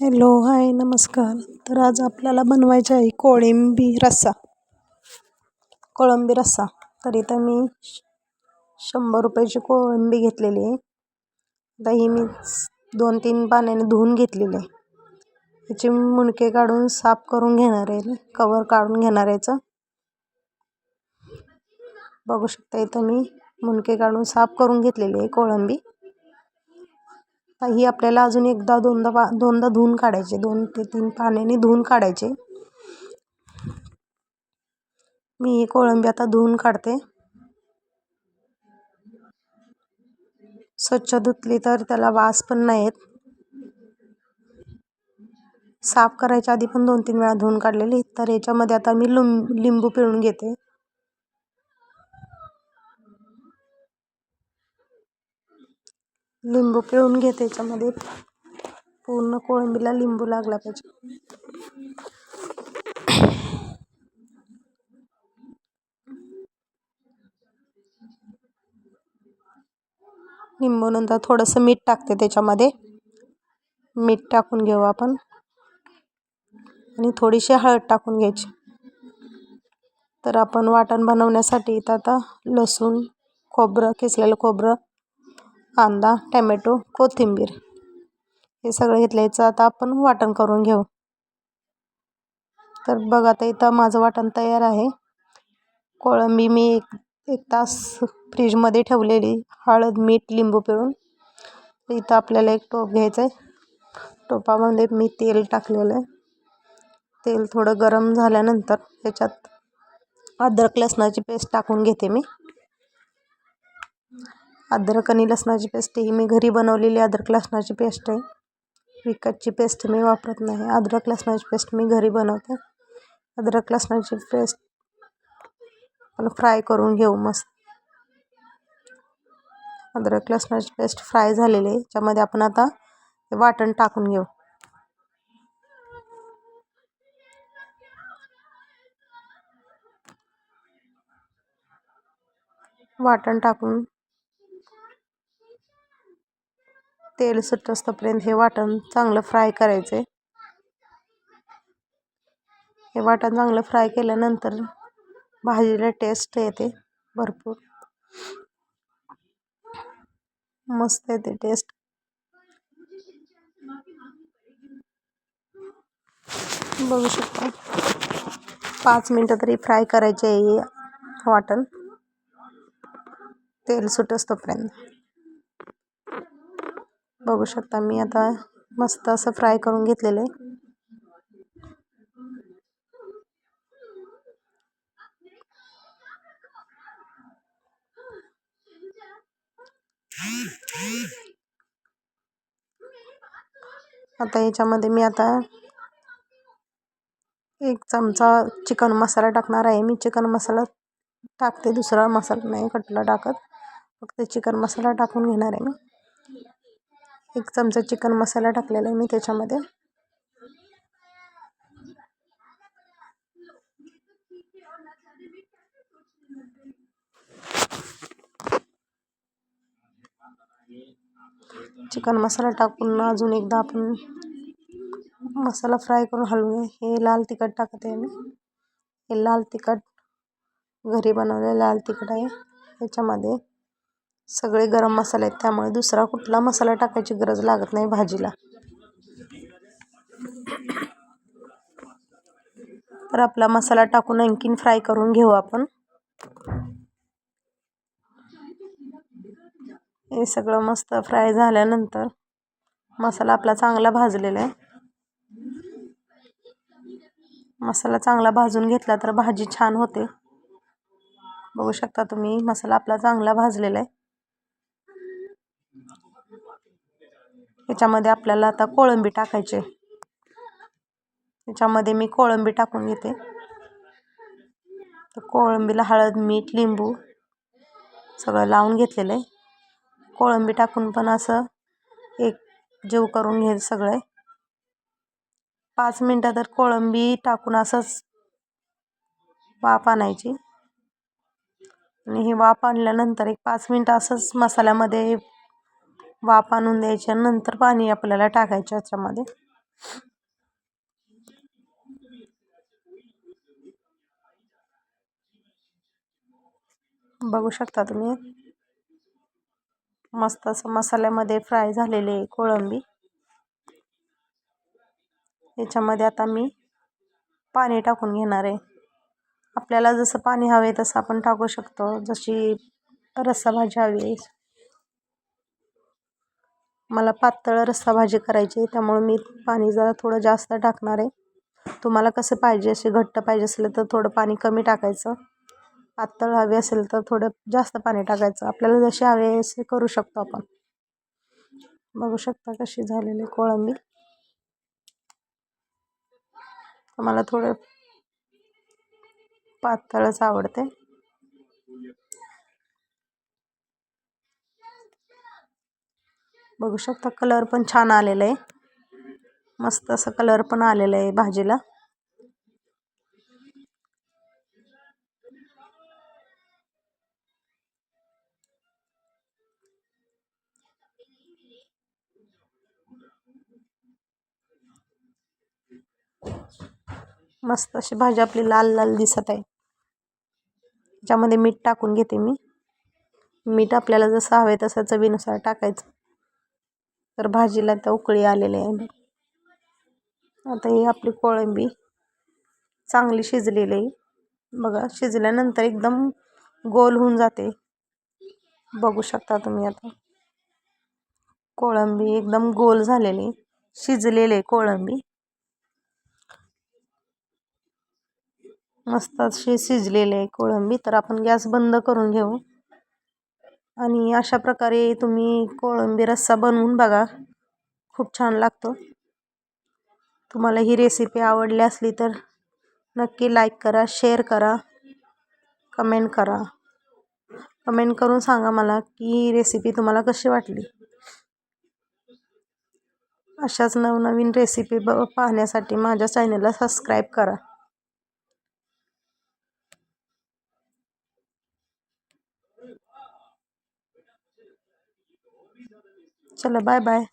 Hello hi नमस्कार. तर आज आपल्याला बनवायचं आहे कोळंबी रस्सा. कोळंबी रस्सा. तर इथं मी शंभर रुपयाची कोळंबी घेतलेली आहे. आता ही मी दोन तीन पाण्याने धुवून घेतलेली आहे. याचे मुणके काढून साफ करून घेणार आहे. कवर काढून घेणार याचं. बघू शकता इथं मी मुणके काढून साफ करून घेतलेली आहे कोळंबी. ही आपल्याला अजून एकदा दोनदा पा दोनदा धुवून काढायचे. दोन ते तीन पाण्याने धुवून काढायचे. मी ही कोळंबी आता धुवून काढते. स्वच्छ धुतली तर त्याला वास पण नाही येत साफ करायच्या आधी पण दोन तीन वेळा धुवून काढलेली. तर याच्यामध्ये आता मी लिंबू पिळून घेते. लिंबू पिळून घेते याच्यामध्ये पूर्ण कोळंबीला लिंबू लागला पाहिजे. लिंबू नंतर थोडंसं मीठ टाकते त्याच्यामध्ये. मीठ टाकून घेऊ आपण. आणि थोडीशी हळद टाकून घ्यायची. तर आपण वाटण बनवण्यासाठी इथं आता लसूण खोबरं किसलेलं खोबरं कांदा टॅमॅटो कोथिंबीर हे सगळं घेतलं. याचं आता आपण वाटण करून घेऊ. तर बघा आता इथं माझं वाटण तयार आहे. कोळंबी मी एक एक तास फ्रीजमध्ये ठेवलेली. हळद मीठ लिंबू पिळून. इथं आपल्याला एक टोप घ्यायचं आहे. टोपामध्ये मी तेल टाकलेलं आहे. तेल थोडं गरम झाल्यानंतर त्याच्यात अद्रक लसणाची पेस्ट टाकून घेते मी. अद्रक आणि लसणाची पेस्ट ही मी घरी बनवलेली अद्रक लसणाची पेस्ट आहे. विकतची पेस्ट मी वापरत नाही. अद्रक लसणाची पेस्ट मी घरी बनवते. अद्रक लसणाची पेस्ट आपण फ्राय करून घेऊ मस्त. अद्रक लसणाची पेस्ट फ्राय झालेली आहे. त्याच्यामध्ये आपण आता वाटण टाकून घेऊ. वाटण टाकून तेल सुट असतोपर्यंत हे वाटण चांगलं फ्राय करायचं हे वाटण चांगलं फ्राय केल्यानंतर भाजीला टेस्ट येते भरपूर. मस्त येते टेस्ट. बघू शकता. पाच मिनटं तरी फ्राय करायचे आहे वाटण. तेल सुटस तोपर्यंत बघू शकता मी आता मस्त असं फ्राय करून घेतलेलं आहे. आता याच्यामध्ये मी आता एक चमचा चिकन मसाला टाकणार आहे. मी चिकन मसाला टाकते दुसरा मसाला नाही कटला टाकत. फक्त चिकन मसाला टाकून घेणार आहे मी. एक चमचा चिकन मसाला टाकलेला आहे मी त्याच्यामध्ये. चिकन मसाला टाकून अजून एकदा आपण मसाला फ्राय करून हलवून हे लाल तिखट टाकत आहे मी. हे लाल तिखट घरी बनवलेलं लाल तिखट आहे. याच्यामध्ये सगळे गरम मसाले आहेत त्यामुळे दुसरा कुठला मसाला टाकायची गरज लागत नाही भाजीला. तर आपला मसाला टाकून आणखीन फ्राय करून घेऊ आपण. हे सगळं मस्त फ्राय झाल्यानंतर मसाला आपला चांगला भाजलेला आहे. मसाला चांगला भाजून घेतला तर भाजी छान होते. बघू शकता तुम्ही मसाला आपला चांगला भाजलेला आहे. याच्यामध्ये आपल्याला आता कोळंबी टाकायची याच्यामध्ये मी कोळंबी टाकून घेते. तर कोळंबीला हळद मीठ लिंबू सगळं लावून घेतलेलं आहे. कोळंबी टाकून पण असं एक जीव करून घे सगळे. पाच मिनटं तर कोळंबी टाकून असंच वाफ आणायची. आणि ही वाफ आणल्यानंतर एक पाच मिनटं असंच मसाल्यामध्ये वाफ आणून द्यायच्या नंतर पाणी आपल्याला टाकायचं याच्यामध्ये. बघू शकता तुम्ही. मस्त असं मसाल्यामध्ये फ्राय झालेले कोळंबी. याच्यामध्ये आता मी पाणी टाकून घेणार आहे. आपल्याला जसं पाणी हवे तसं आपण टाकू शकतो. जशी रस्सा भाजी हवी मला पातळ रस्सा भाजी करायची आहे त्यामुळे मी पाणी जरा थोडं जास्त टाकणार आहे. तुम्हाला कसं पाहिजे असे घट्ट पाहिजे असेल तर थोडं पाणी कमी टाकायचं. पातळ हवे असेल तर थोडं जास्त पाणी टाकायचं. आपल्याला जसे हवे असे करू शकतो आपण. बघू शकता कशी झालेली कोळंबी. मला थोडं पातळच आवडते. बघू शकता कलर पण छान आलेला आहे. मस्त असं कलर पण आलेला आहे भाजीला. मस्त अशी भाजी आपली लाल लाल दिसत आहे. त्याच्यामध्ये मीठ टाकून घेते मी. मीठ आपल्याला जसं हवे तसं चवीनुसार टाकायचं. तर भाजीला तर उकळी आलेली आहे आता ही आपली कोळंबी चांगली शिजलेली आहे. बघा शिजल्यानंतर एकदम गोल होऊन जाते. बघू शकता तुम्ही आता. कोळंबी एकदम गोल झालेली शिजलेले कोळंबी. मस्त अशी शिजलेले आहे कोळंबी. तर आपण गॅस बंद करून घेऊ. आणि अशा प्रकारे तुम्ही कोळंबी रस्सा बनवून बघा. खूप छान लागतो. तुम्हाला ही रेसिपी आवडली असली तर नक्की लाईक करा शेअर करा कमेंट करा. कमेंट करून सांगा मला की ही रेसिपी तुम्हाला कशी वाटली? अशाच नवनवीन रेसिपी ब पाहण्यासाठी माझ्या चॅनलला सबस्क्राईब करा. चला बाय बाय